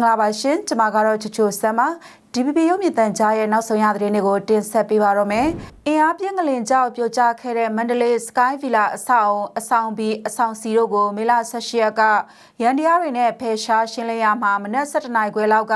င်္ဂလာပါရှင်ကျွန်မကတော့ချူချူဆမ်ပါ DPP ရုပ်မြင့်တန်ကြားရဲ့နောက်ဆုံးရသတင်းတွေကိုတင်ဆက်ပေးပါတော့မယ်။အင်အားပြင်းကလင်ကြောက်ပြိုကျခဲ့တဲ့မန္တလေး Sky Villa အဆောက်အအဆောင်ဘီအဆောင်စီတို့ကိုမေလ16ရက်ကရန်တရားတွေနဲ့ဖယ်ရှားရှင်းလင်းရမှာမနက်7:00နာရီခွဲလောက်က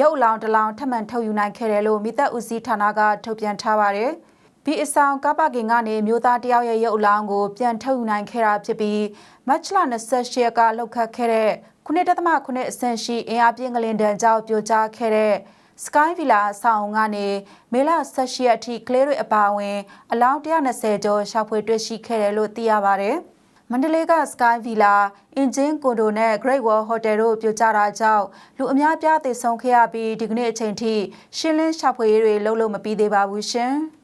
ရုပ်အလောင်းတစ်လောင်းထပ်မံထုတ်ယူနိုင်ခဲ့တယ်လို့မိသက်ဦးစီးဌာနကထုတ်ပြန်ထားပါတယ်။ဘီအဆောင်ကပကင်ကနေမျိုးသားတယောက်ရဲ့ရုပ်အလောင်းကိုပြန်ထုတ်ယူနိုင်ခဲ့တာဖြစ်ပြီးမတ်လ28ရက်ကလောက်ခတ်ခဲ့တဲ့ ခုနှစ်တသမခုနှစ်အဆင့်ရှိအင်အားပြင်းကလင်တန်ကြောက်ပြိုကျခဲ့တဲ့ Sky Villa အဆောင်ကနေမေလ18ရက်အထိကလေးတွေအပါအဝင် အလောင်း120ကျော်ရှာဖွေတွေ့ရှိခဲ့တယ်လို့သိရပါတယ်။မန္တလေးက Sky Villa, Engine Condo နဲ့ Great Wall Hotel တို့ပြိုကျတာကြောင့်လူအများပြားသေဆုံးခဲ့ရပြီးဒီကနေ့အချိန်ထိရှင်းလင်းရှာဖွေရေးတွေလုပ်လို့မပြီးသေးပါဘူးရှင်။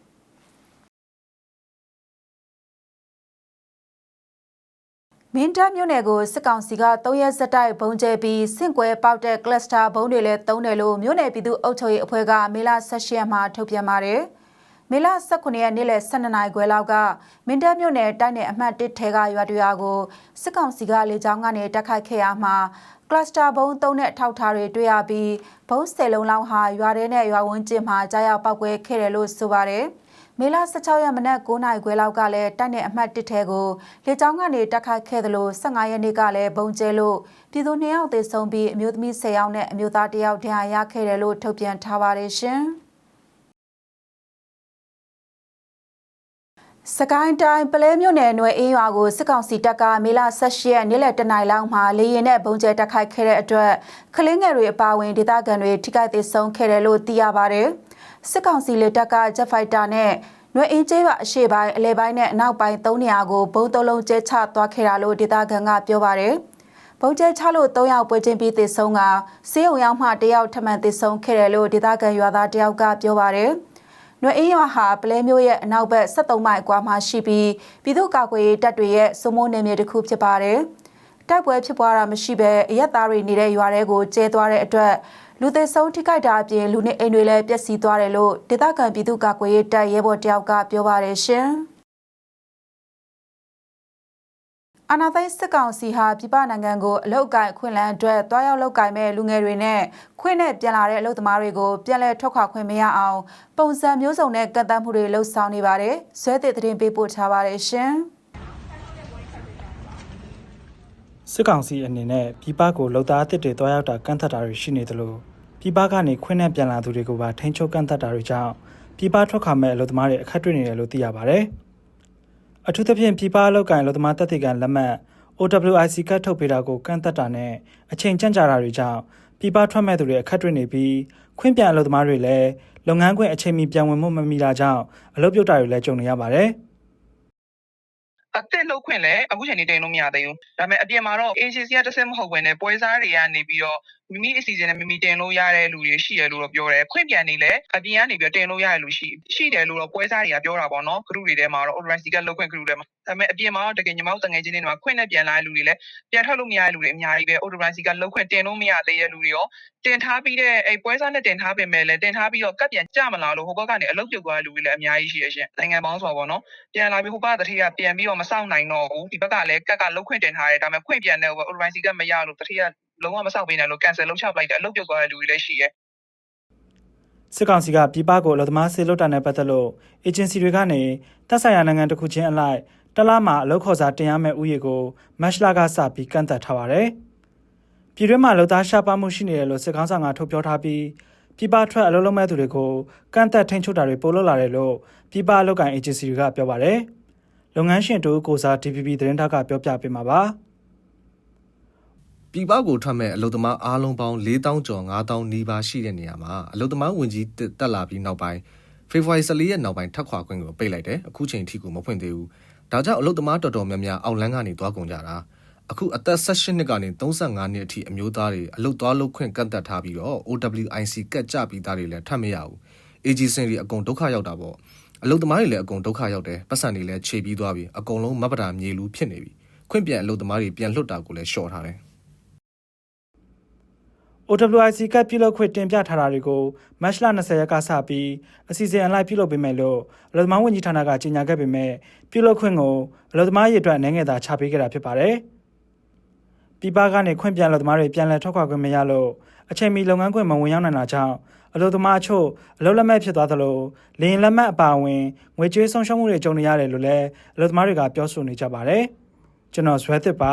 မင်းတပ်မြို့နယ်ကိုစစ်ကောင်စီက၃ရက်ဆက်တိုက်ဘုံကျဲပြီးစင့်ကွဲပေါက်တဲ့ကလစတာဘုံတွေလည်းတုံးတယ်လို့မြို့နယ်ပြည်သူ့အုပ်ချုပ်ရေးအဖွဲ့ကမေလ16ရက်မှာထုတ်ပြန်ပါတယ်။မေလ18ရက်နေ့လယ်12နာရီခွဲလောက်ကမင်းတပ်မြို့နယ်တိုက်နယ်အမှတ်1ထဲကရွာတရွာကိုစစ်ကောင်စီကလေကြောင်းကနေတိုက်ခိုက်ခဲ့ရမှာကလစတာဘုံတုံးတဲ့ထောက်ထားတွေတွေ့ရပြီးဘုံ၁၀လုံးလောက်ဟာရွာထဲနဲ့ရွာဝန်းကျင်မှာကြားရောက်ပောက်ကွဲခဲ့တယ်လို့ဆိုပါတယ်။ မေလ16ရက်မနက်9နာရီခွဲလောက်ကလည်းတိုက်နယ်အမှတ်1ထဲကိုလေကြောင်းကနေတက်ခတ်ခဲ့သလို15ရက်နေ့ကလည်းဘုံကျဲလို့ပြည်သူ2ယောက်သေဆုံးပြီးအမျိုးသမီး10ယောက်နဲ့အမျိုးသား1ယောက်ဒဏ်ရာရခဲ့တယ်လို့ထုတ်ပြန်ထားပါတယ်ရှင်။စကိုင်းတိုင်းပလဲမြို့နယ်နွယ်အေးရွာကိုစစ်ကောင်စီတပ်ကမေလ18ရက်နေ့လယ်တနိုင်လောက်မှာလေရင်နဲ့ဘုံကျဲတက်ခိုက်ခဲ့တဲ့အတွက်ကလင်းငယ်တွေအပါအဝင်ဒေသခံတွေထိခိုက်သေးဆုံးခဲ့တယ်လို့သိရပါတယ်။ စစ်ကောင်စီလက်တက်ကဂျက်ဖိုက်တာနဲ့နွေအင်းကျေးရွာအရှေ့ပိုင်းအလဲပိုင်းနဲ့အနောက်ပိုင်း၃နေရာကိုဘုံသုံးလုံးကျဲချသွားခဲ့တာလို့ဒေသခံကပြောပါတယ်။ဘုံကျဲချလို့၃ယောက်ပွဲချင်းပြီးသေဆုံးကစေးုံရောက်မှတယောက်ထမှန်သေဆုံးခဲ့တယ်လို့ဒေသခံရွာသားတယောက်ကပြောပါတယ်။နွေအင်းရွာဟာပလဲမျိုးရဲ့အနောက်ဘက်73မိုင်ကွာမှာရှိပြီးပြည်သူ့ကာကွယ်ရေးတပ်တွေရဲ့စုမိုးနယ်မြေတစ်ခုဖြစ်ပါတယ်။တိုက်ပွဲဖြစ်ပွားတာမရှိဘဲအရက်သားတွေနေတဲ့ရွာတွေကိုကျဲသွားတဲ့အတွက် လူသေဆုံးထိခိုက်တာအပြင်လူနေအိမ်တွေလည်းပျက်စီးသွားတယ်လို့ဒေသခံပြည်သူ့ကာကွယ်ရေးတပ်ရဲဘော်တယောက်ကပြောပါတယ်ရှင်။အနာသိစစ်ကောင်စီဟာပြည်ပနိုင်ငံကိုအလုတ်ကိုင်ခွင့်လန်းအတွက်တွားရောက်လုတ်ကိုင်မဲ့လူငယ်တွေနဲ့ခွင့်နဲ့ပြန်လာတဲ့အလုတ်သမားတွေကိုပြန်လည်ထွက်ခွာခွင့်မရအောင်ပုံစံမျိုးစုံနဲ့ကန့်သတ်မှုတွေလှုပ်ဆောင်နေပါတယ်။ဇွဲတဲ့သတင်းပေးပို့ထားပါတယ်ရှင်။စစ်ကောင်စီအနေနဲ့ပြည်ပကိုလုံသားအစ်စ်တွေတွားရောက်တာကန့်သတ်တာတွေရှိနေတယ်လို့ ပြည်ပကနေခွင့်နဲ့ပြန်လာသူတွေကိုပါထိန်းချုပ်ကန့်သတ်တာတွေကြောင့်ပြည်ပထွက်ခွာမဲ့အလုပ်သမားတွေအခက်တွေ့နေတယ်လို့သိရပါဗျ။အထူးသဖြင့်ပြည်ပအလုပ်ကိုင်အလုပ်သမားတပ်တွေကလက်မှတ် OWIC ကတ်ထုတ်ပေးတာကိုကန့်သတ်တာနဲ့အချိန်ကြန့်ကြာတာတွေကြောင့်ပြည်ပထွက်မဲ့သူတွေအခက်တွေ့နေပြီးခွင့်ပြန်အလုပ်သမားတွေလည်းလုပ်ငန်းခွင်အချိန်မီပြန်ဝင်မှုမမီတာကြောင့်အလုပ်ပြုတ်တာတွေလည်းကြုံနေရပါတယ်။အသက်လုတ်ခွင့်လည်းအခုချိန်နေတင်လို့မရသေးဘူးဒါပေမဲ့အပြင်မှာတော့ agency ကတစ်ဆင့်မဟုတ်ဘဲနဲ့ပွဲစားတွေကနေပြီးတော့ မိမိအစီအစဉ်နဲ့မိမိတင်လို့ရတဲ့လူတွေရှိတယ်လို့တော့ပြောတယ်ခွင့်ပြန်နေလဲအပြင်ကနေပြီးတော့တင်လို့ရတဲ့လူရှိရှိတယ်လို့တော့ပွဲစားတွေကပြောတာပေါ့နော်ဂရုတွေထဲမှာတော့ authorized ကလုတ်ခွင့်ဂရုထဲမှာဒါပေမဲ့အပြင်မှာတော့တကယ်ညီမတို့တငယ်ချင်းတွေမှာခွင့်နဲ့ပြန်လာတဲ့လူတွေလည်းပြန်ထွက်လို့မရတဲ့လူတွေအများကြီးပဲ authorized ကလုတ်ခွင့်တင်လို့မရသေးတဲ့လူတွေရောတင်ထားပြီးတဲ့အဲပွဲစားနဲ့တင်ထားပင်မဲ့လည်းတင်ထားပြီးတော့ကပ်ပြန်ကြမလာလို့ဟိုဘက်ကနေအလုပ်ပြုတ်သွားတဲ့လူတွေလည်းအများကြီးရှိရရှင်နိုင်ငံပေါင်းဆိုတော့နော်ပြန်လာပြီးဟိုဘက်တတိယပြန်ပြီးတော့မဆောင်နိုင်တော့ဘူးဒီဘက်ကလည်းကက်ကလုတ်ခွင့်တင်ထားတယ်ဒါပေမဲ့ခွင့်ပြန်တဲ့ authorized ကမရလို့တတိယ လုံးဝမဆောက်ပေးနိုင်လို့ cancel လုပ်ချပလိုက်တဲ့အလုပ်ပြုတ်သွားတဲ့လူတွေလည်းရှိရဲစစ်ကောင်စီကပြည်ပကိုအလုပ်သမားဆေးလွတ်တာနဲ့ပတ်သက်လို့ agency တွေကနေတပ်ဆိုင်ရာနိုင်ငံတစ်ခုချင်းအလိုက်တလားမှာအလုပ်ခေါ်စာတင်ရမယ့်ဥယေကိုမတ်လကစပြီးကန့်သတ်ထားပါတယ်။ပြည်တွင်းမှာလုံသားရှားပါမှုရှိနေတယ်လို့စစ်ကောင်ဆောင်ကထုတ်ပြောထားပြီးပြည်ပထွက်အလုပ်လုပ်မဲ့သူတွေကိုကန့်သတ်ထိန်းချုပ်တာတွေပိုလုပ်လာတယ်လို့ပြည်ပအလုပ်ကိုင် agency တွေကပြောပါတယ်။လုပ်ငန်းရှင်တို့ကိုစား DPP သတင်းထောက်ကပြောပြပေးမှာပါ။ ပြည်ပကိုထွက်မဲ့အလုသမားအားလုံးပေါင်း4000ကျော်5000နီးပါးရှိတဲ့နေရာမှာအလုသမားဝင်ကြီးတက်လာပြီးနောက်ပိုင်းဖေဖော်ဝါရီ14ရက်နောက်ပိုင်းထပ်ခွာခွင့်ကိုပိတ်လိုက်တယ်အခုချိန်ထိကိုမဖွင့်သေးဘူးဒါကြောင့်အလုသမားတော်တော်များများအောက်လန်းကနေသွားကုန်ကြတာအခုအသက်18နှစ်ကနေ35နှစ်အထိအမျိုးသားတွေအလုသွားလုပ်ခွင့်ကန့်သက်ထားပြီးတော့ OWIC ကတ်ကြပြီးသားတွေလည်းထပ်မရဘူး AG စင်တွေအကုန်ဒုက္ခရောက်တာပေါ့အလုသမားတွေလည်းအကုန်ဒုက္ခရောက်တယ်ပတ်စံတွေလည်းခြေပြီးသွားပြီအကုန်လုံးမပတာမြေလူဖြစ်နေပြီခွင့်ပြန်အလုသမားတွေပြန်လွတ်တာကိုလည်းလျှော့ထားတယ် OWIC ကပြုလုပ်ခွင့်တင်ပြထားတာတွေကိုမတ်လ20ရက်ကစပြီးအစီအစဉ်အလိုက်ပြုလုပ်ပေးမယ်လို့အလုံသမားဝန်ကြီးဌာနကကြေညာခဲ့ပေမဲ့ပြုလုပ်ခွင့်ကိုအလုံသမားရေးအတွက်နိုင်ငံသာချပေးခဲ့တာဖြစ်ပါတယ်။ပြည်ပကနေခွင့်ပြန်အလုပ်သမားတွေပြန်လည်ထွက်ခွာခွင့်မရလို့အချိန်မီလုပ်ငန်းခွင်မဝင်ရောက်နိုင်တာကြောင့်အလုပ်သမားအချို့အလုပ်လက်မဲ့ဖြစ်သွားသလိုလင်းလက်မဲ့အပါအဝင်ငွေကြေးဆုံးရှုံးမှုတွေကြုံနေရတယ်လို့လည်းအလုပ်သမားတွေကပြောဆိုနေကြပါတယ်ကျွန်တော်ဇွဲသစ်ပါ